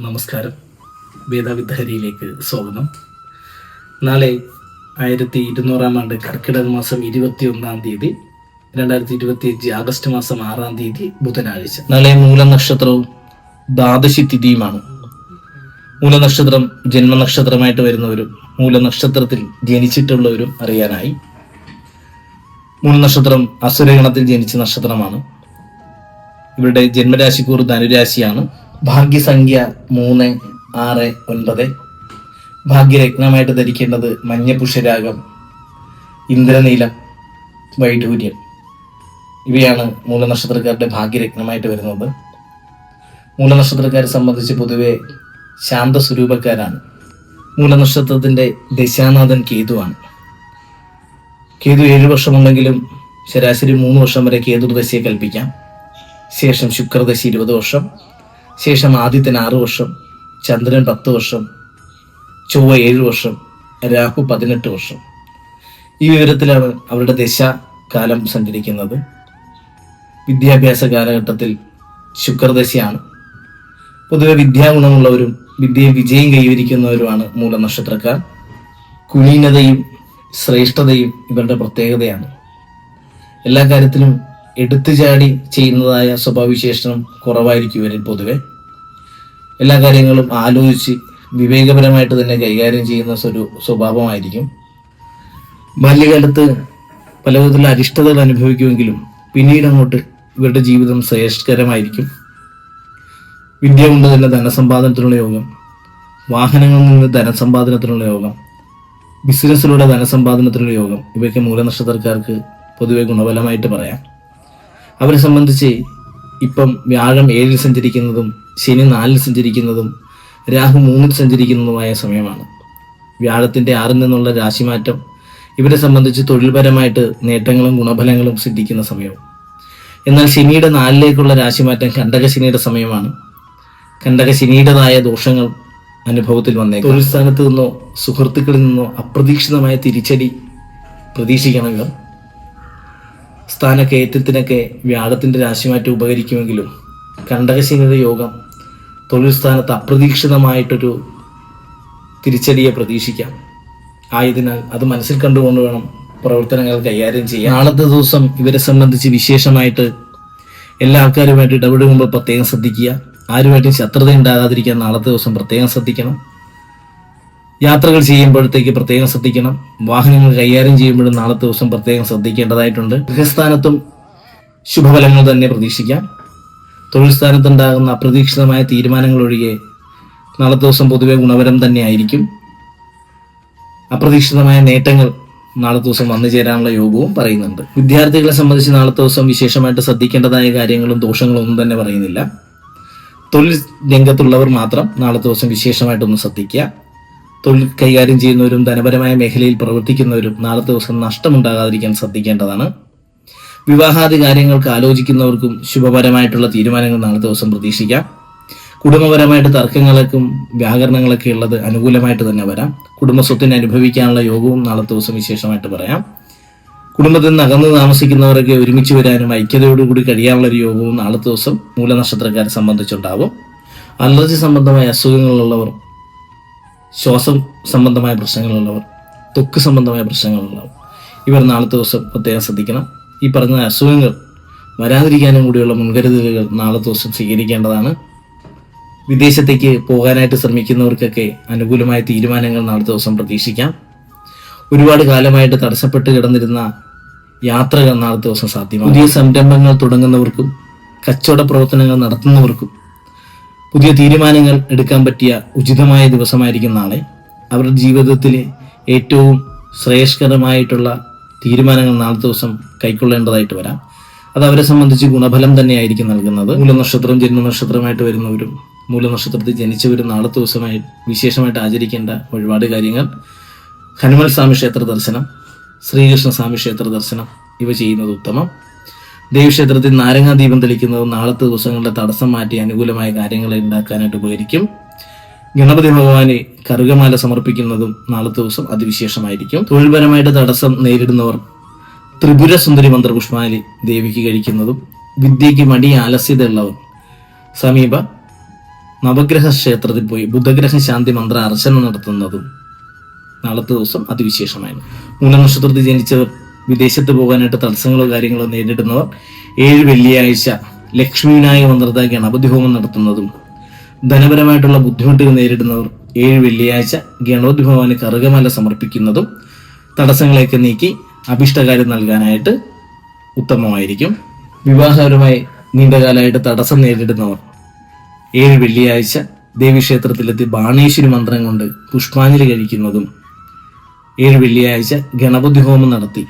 നമസ്കാരം. വേദവിദ്ധഹരിയിലേക്ക് സ്വാഗതം. നാളെ ആയിരത്തി ഇരുന്നൂറാം ആണ്ട് കർക്കിടക മാസം ഇരുപത്തി ഒന്നാം തീയതി രണ്ടായിരത്തി ഇരുപത്തി അഞ്ച് ആഗസ്റ്റ് മാസം ആറാം തീയതി ബുധനാഴ്ച. നാളെ മൂലനക്ഷത്രവും ദ്വാദശി തിഥിയുമാണ് മൂലനക്ഷത്രം ജന്മനക്ഷത്രമായിട്ട് വരുന്നവരും മൂലനക്ഷത്രത്തിൽ ജനിച്ചിട്ടുള്ളവരും അറിയാനായി. മൂലനക്ഷത്രം അസുരഗണത്തിൽ ജനിച്ച നക്ഷത്രമാണ്. ഇവരുടെ ജന്മരാശിക്കൂർ ധനുരാശിയാണ്. ഭാഗ്യസംഖ്യ മൂന്ന് ആറ് ഒൻപത്. ഭാഗ്യരത്നമായിട്ട് ധരിക്കേണ്ടത് മഞ്ഞപുഷരാഗം ഇന്ദ്രനീലം വൈഡൂര്യം. ഇവയാണ് മൂലനക്ഷത്രക്കാരുടെ ഭാഗ്യരത്നമായിട്ട് വരുന്നത്. മൂലനക്ഷത്രക്കാരെ സംബന്ധിച്ച് പൊതുവെ ശാന്തസ്വരൂപക്കാരാണ്. മൂലനക്ഷത്രത്തിന്റെ ദശാനാഥൻ കേതുവാണ്. കേതു ഏഴ് വർഷമുണ്ടെങ്കിലും ശരാശരി മൂന്ന് വർഷം വരെ കേതുർദശയെ കൽപ്പിക്കാം. ശേഷം ശുക്രദശ ഇരുപത് വർഷം ശേഷം ആദിത്യൻ ആറു വർഷം ചന്ദ്രൻ പത്ത് വർഷം ചൊവ്വ ഏഴ് വർഷം രാഹു പതിനെട്ട് വർഷം. ഈ വിവരത്തിലാണ് അവരുടെ ദശ കാലം സഞ്ചരിക്കുന്നത്. വിദ്യാഭ്യാസ കാലഘട്ടത്തിൽ ശുക്രദശയാണ്. പൊതുവെ വിദ്യാഗുണമുള്ളവരും വിദ്യയെ വിജയം കൈവരിക്കുന്നവരുമാണ് മൂലനക്ഷത്രക്കാർ. കുലീനതയും ശ്രേഷ്ഠതയും ഇവരുടെ പ്രത്യേകതയാണ്. എല്ലാ കാര്യത്തിലും എടുത്തുചാടി ചെയ്യുന്നതായ സ്വഭാവവിശേഷണം കുറവായിരിക്കും ഇവരിൽ പൊതുവെ. എല്ലാ കാര്യങ്ങളും ആലോചിച്ച് വിവേകപരമായിട്ട് തന്നെ കൈകാര്യം ചെയ്യുന്ന ഒരു സ്വഭാവമായിരിക്കും. ബാല്യകാലത്ത് പല വിധത്തിലുള്ള അരിഷ്ടതകൾ അനുഭവിക്കുമെങ്കിലും പിന്നീട് അങ്ങോട്ട് ഇവരുടെ ജീവിതം ശ്രേഷ്ഠകരമായിരിക്കും. വിദ്യ കൊണ്ട് തന്നെ ധനസമ്പാദനത്തിനുള്ള യോഗം വാഹനങ്ങളിൽ നിന്ന് ധനസമ്പാദനത്തിനുള്ള യോഗം ബിസിനസ്സിലൂടെ ധനസമ്പാദനത്തിനുള്ള യോഗം ഇവയ്ക്ക് മൂലനക്ഷത്രക്കാർക്ക് പൊതുവെ ഗുണഫലമായിട്ട് പറയാം. അവരെ സംബന്ധിച്ച് ഇപ്പം വ്യാഴം ഏഴിൽ സഞ്ചരിക്കുന്നതും ശനി നാലിൽ സഞ്ചരിക്കുന്നതും രാഹു മൂന്നിൽ സഞ്ചരിക്കുന്നതുമായ സമയമാണ്. വ്യാഴത്തിന്റെ ആറിൽ നിന്നുള്ള രാശിമാറ്റം ഇവരെ സംബന്ധിച്ച് തൊഴിൽപരമായിട്ട് നേട്ടങ്ങളും ഗുണഫലങ്ങളും സിദ്ധിക്കുന്ന സമയവും. എന്നാൽ ശനിയുടെ നാലിലേക്കുള്ള രാശിമാറ്റം കണ്ടക ശനിയുടെ സമയമാണ്. കണ്ടക ശനിയുടേതായ ദോഷങ്ങൾ അനുഭവത്തിൽ വന്നേക്കും. തൊഴിൽ സ്ഥാനത്ത് നിന്നോ സുഹൃത്തുക്കളിൽ നിന്നോ അപ്രതീക്ഷിതമായ തിരിച്ചടി പ്രതീക്ഷിക്കണം ഇവർ സ്ഥാനക്കയറ്റത്തിനൊക്കെ വ്യാഴത്തിന്റെ രാശിമാറ്റം ഉപകരിക്കുമെങ്കിലും കണ്ടകശനിയുടെ യോഗം തൊഴിൽ സ്ഥാനത്ത് അപ്രതീക്ഷിതമായിട്ടൊരു തിരിച്ചടിയെ പ്രതീക്ഷിക്കാം. ആയതിനാൽ അത് മനസ്സിൽ കണ്ടുകൊണ്ട് വേണം പ്രവർത്തനങ്ങൾ കൈകാര്യം ചെയ്യാൻ. നാളത്തെ ദിവസം ഇവരെ സംബന്ധിച്ച് വിശേഷമായിട്ട് എല്ലാ ആൾക്കാരുമായിട്ട് ഇടപെടുമ്പോൾ പ്രത്യേകം ശ്രദ്ധിക്കുക. ആരുമായിട്ടും ശത്രുത ഉണ്ടാകാതിരിക്കാൻ നാളത്തെ ദിവസം പ്രത്യേകം ശ്രദ്ധിക്കണം. യാത്രകൾ ചെയ്യുമ്പോഴത്തേക്ക് പ്രത്യേകം ശ്രദ്ധിക്കണം. വാഹനങ്ങൾ കൈകാര്യം ചെയ്യുമ്പോഴും നാളത്തെ ദിവസം പ്രത്യേകം ശ്രദ്ധിക്കേണ്ടതായിട്ടുണ്ട്. ഗൃഹസ്ഥാനത്തും ശുഭഫലങ്ങൾ തന്നെ പ്രതീക്ഷിക്കാം. തൊഴിൽ സ്ഥാനത്തുണ്ടാകുന്ന അപ്രതീക്ഷിതമായ തീരുമാനങ്ങൾ ഒഴികെ നാളത്തെ ദിവസം പൊതുവെ ഗുണപരം തന്നെ ആയിരിക്കും. അപ്രതീക്ഷിതമായ നേട്ടങ്ങൾ നാളത്തെ ദിവസം വന്നു ചേരാനുള്ള യോഗവും പറയുന്നുണ്ട്. വിദ്യാർത്ഥികളെ സംബന്ധിച്ച് നാളത്തെ ദിവസം വിശേഷമായിട്ട് ശ്രദ്ധിക്കേണ്ടതായ കാര്യങ്ങളും ദോഷങ്ങളും ഒന്നും തന്നെ പറയുന്നില്ല. തൊഴിൽ രംഗത്തുള്ളവർ മാത്രം നാളത്തെ ദിവസം വിശേഷമായിട്ടൊന്ന് ശ്രദ്ധിക്കുക. തൊഴിൽ കൈകാര്യം ചെയ്യുന്നവരും ധനപരമായ മേഖലയിൽ പ്രവർത്തിക്കുന്നവരും നാളെ ദിവസം നഷ്ടമുണ്ടാകാതിരിക്കാൻ ശ്രദ്ധിക്കേണ്ടതാണ്. വിവാഹാദി കാര്യങ്ങൾക്ക് ആലോചിക്കുന്നവർക്കും ശുഭപരമായിട്ടുള്ള തീരുമാനങ്ങൾ നാളെ ദിവസം പ്രതീക്ഷിക്കാം. കുടുംബപരമായിട്ട് തർക്കങ്ങൾക്കും വ്യാകരണങ്ങളൊക്കെ ഉള്ളത് അനുകൂലമായിട്ട് തന്നെ വരാം. കുടുംബസ്വത്തിന് അനുഭവിക്കാനുള്ള യോഗവും നാളെ ദിവസം വിശേഷമായിട്ട് പറയാം. കുടുംബത്തിൽ നിന്ന് അകന്ന് താമസിക്കുന്നവരൊക്കെ ഒരുമിച്ച് വരാനും ഐക്യതയോടുകൂടി കഴിയാനുള്ള ഒരു യോഗവും നാളെ ദിവസം മൂലനക്ഷത്രക്കാരെ സംബന്ധിച്ചുണ്ടാവും. അലർജി സംബന്ധമായ അസുഖങ്ങളുള്ളവർ ശ്വാസം സംബന്ധമായ പ്രശ്നങ്ങളുള്ളവർ തൊക്ക് സംബന്ധമായ പ്രശ്നങ്ങളുള്ളവർ ഇവർ നാളത്തെ ദിവസം പ്രത്യേകം ശ്രദ്ധിക്കണം. ഈ പറഞ്ഞ അസുഖങ്ങൾ വരാതിരിക്കാനും കൂടിയുള്ള മുൻകരുതലുകൾ നാളത്തെ ദിവസം സ്വീകരിക്കേണ്ടതാണ്. വിദേശത്തേക്ക് പോകാനായിട്ട് ശ്രമിക്കുന്നവർക്കൊക്കെ അനുകൂലമായ തീരുമാനങ്ങൾ നാളത്തെ ദിവസം പ്രതീക്ഷിക്കാം. ഒരുപാട് കാലമായിട്ട് തടസ്സപ്പെട്ട് കിടന്നിരുന്ന യാത്രകൾ നാളത്തെ ദിവസം സാധ്യമാണ്. പുതിയ സംരംഭങ്ങൾ തുടങ്ങുന്നവർക്കും കച്ചവട പ്രവർത്തനങ്ങൾ നടത്തുന്നവർക്കും പുതിയ തീരുമാനങ്ങൾ എടുക്കാൻ പറ്റിയ ഉചിതമായ ദിവസമായിരിക്കും നാളെ. അവരുടെ ജീവിതത്തിലെ ഏറ്റവും ശ്രേയസ്കരമായിട്ടുള്ള തീരുമാനങ്ങൾ നാളത്തെ ദിവസം കൈക്കൊള്ളേണ്ടതായിട്ട് വരാം. അത് അവരെ സംബന്ധിച്ച് ഗുണഫലം തന്നെയായിരിക്കും നൽകുന്നത്. മൂലനക്ഷത്രം ജന്മനക്ഷത്രമായിട്ട് വരുന്നവരും മൂലനക്ഷത്രത്തിൽ ജനിച്ചവരും നാളത്തെ ദിവസമായി വിശേഷമായിട്ട് ആചരിക്കേണ്ട ഒരുപാട് കാര്യങ്ങൾ. ഹനുമൽ സ്വാമി ക്ഷേത്ര ദർശനം ശ്രീകൃഷ്ണ സ്വാമി ക്ഷേത്ര ദർശനം ഇവ ചെയ്യുന്നത് ഉത്തമം. ദേവീക്ഷേത്രത്തിൽ നാരങ്ങാദീപം തെളിക്കുന്നത് നാളത്തെ ദിവസങ്ങളുടെ തടസ്സം മാറ്റി അനുകൂലമായ കാര്യങ്ങൾ ഉണ്ടാക്കാനായിട്ട് ഉപകരിക്കും ഗണപതി ഭഗവാനെ കറുകമാല സമർപ്പിക്കുന്നതും നാളത്തെ ദിവസം അതിവിശേഷമായിരിക്കും. തൊഴിൽപരമായിട്ട് തടസ്സം നേരിടുന്നവർ ത്രിപുര സുന്ദരി മന്ത്രപുഷ്പാലി ദേവിക്ക് കഴിക്കുന്നതും വിദ്യയ്ക്ക് മടി ആലസ്യത ഉള്ളവർ സമീപ നവഗ്രഹ ക്ഷേത്രത്തിൽ പോയി ബുധഗ്രഹ ശാന്തി മന്ത്ര അർച്ചന നടത്തുന്നതും നാളത്തെ ദിവസം അതിവിശേഷമായിരുന്നു. മൂന്നാം നക്ഷത്രത്തിൽ ജനിച്ചവർ വിദേശത്ത് പോകാനായിട്ട് തടസ്സങ്ങളോ കാര്യങ്ങളോ നേരിടുന്നവർ ഏഴ് വെള്ളിയാഴ്ച ലക്ഷ്മിവിനായക മന്ത്രത്താക്കി ഗണപതിഹോമം ഹോമം നടത്തുന്നതും ധനപരമായിട്ടുള്ള ബുദ്ധിമുട്ടുകൾ നേരിടുന്നവർ ഏഴ് വെള്ളിയാഴ്ച ഗണപതി ഭഗവാന് കറുകമല സമർപ്പിക്കുന്നതും തടസ്സങ്ങളെയൊക്കെ നീക്കി അഭിഷ്ടകാര്യം നൽകാനായിട്ട് ഉത്തമമായിരിക്കും. വിവാഹപരമായി നീണ്ടകാലമായിട്ട് തടസ്സം നേരിടുന്നവർ ഏഴ് വെള്ളിയാഴ്ച ദേവീക്ഷേത്രത്തിലെത്തി ബാണേശ്വരി മന്ത്രം കൊണ്ട് പുഷ്പാഞ്ജലി കഴിക്കുന്നതും ഏഴ് വെള്ളിയാഴ്ച ഗണപതി ഹോമം നടത്തി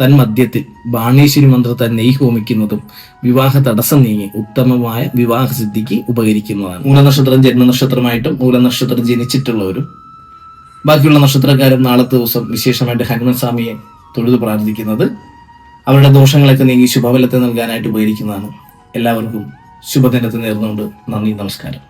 തൻ മധ്യത്തിൽ ബാണേശ്വരി മന്ത്രത്താൽ നെയ് ഹോമിക്കുന്നതും വിവാഹ തടസ്സം നീങ്ങി ഉത്തമമായ വിവാഹ സിദ്ധിക്ക് ഉപകരിക്കുന്നതാണ്. മൂലനക്ഷത്രം ജന്മനക്ഷത്രമായിട്ടും മൂലനക്ഷത്രം ജനിച്ചിട്ടുള്ളവരും ബാക്കിയുള്ള നക്ഷത്രക്കാരും നാളത്തെ ദിവസം വിശേഷമായിട്ട് ഹനുമൻ സ്വാമിയെ തൊഴുതു പ്രാർത്ഥിക്കുന്നത് അവരുടെ ദോഷങ്ങളൊക്കെ നീങ്ങി ശുഭഫലത്തെ നൽകാനായിട്ട് ഉപകരിക്കുന്നതാണ്. എല്ലാവർക്കും ശുഭദിനത്തെ നേർന്നുകൊണ്ട് നന്ദി നമസ്കാരം.